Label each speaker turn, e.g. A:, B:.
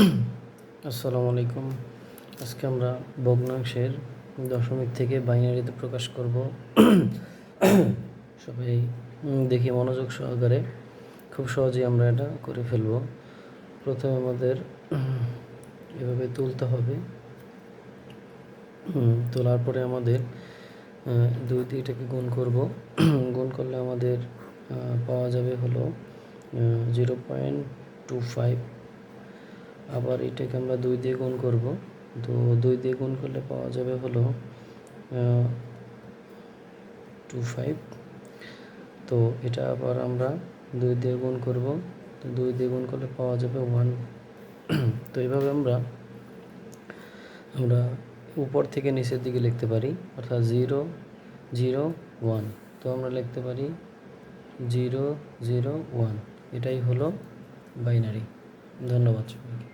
A: আসসালামু আলাইকুম। আজকে আমরা ভগ্নাংশের দশমিক থেকে বাইনারিতে প্রকাশ করব। সবাই দেখি মনোযোগ সহকারে খুব সহজেই আমরা এটা করে ফেলব। প্রথমে আমাদের এভাবে তুলতে হবে। তোলার পরে আমাদের দুই দিকটাকে গুণ করব। গুণ করলে আমাদের পাওয়া যাবে হলো জিরো পয়েন্ট টু ফাইভ আবার এটাকে আমরা দুই দিয়ে গুণ করব। তো দুই দিয়ে গুণ করলে পাওয়া যাবে হলো টু ফাইভ তো এটা আবার আমরা দুই দিয়ে গুণ করব। তো দুই দিয়ে গুণ করলে পাওয়া যাবে ওয়ান তো এইভাবে আমরা আমরা উপর থেকে নিচের দিকে লিখতে পারি, অর্থাৎ জিরো জিরো ওয়ান তো আমরা লিখতে পারি জিরো জিরো ওয়ান এটাই হলো বাইনারি ধন্যবাদ সবাই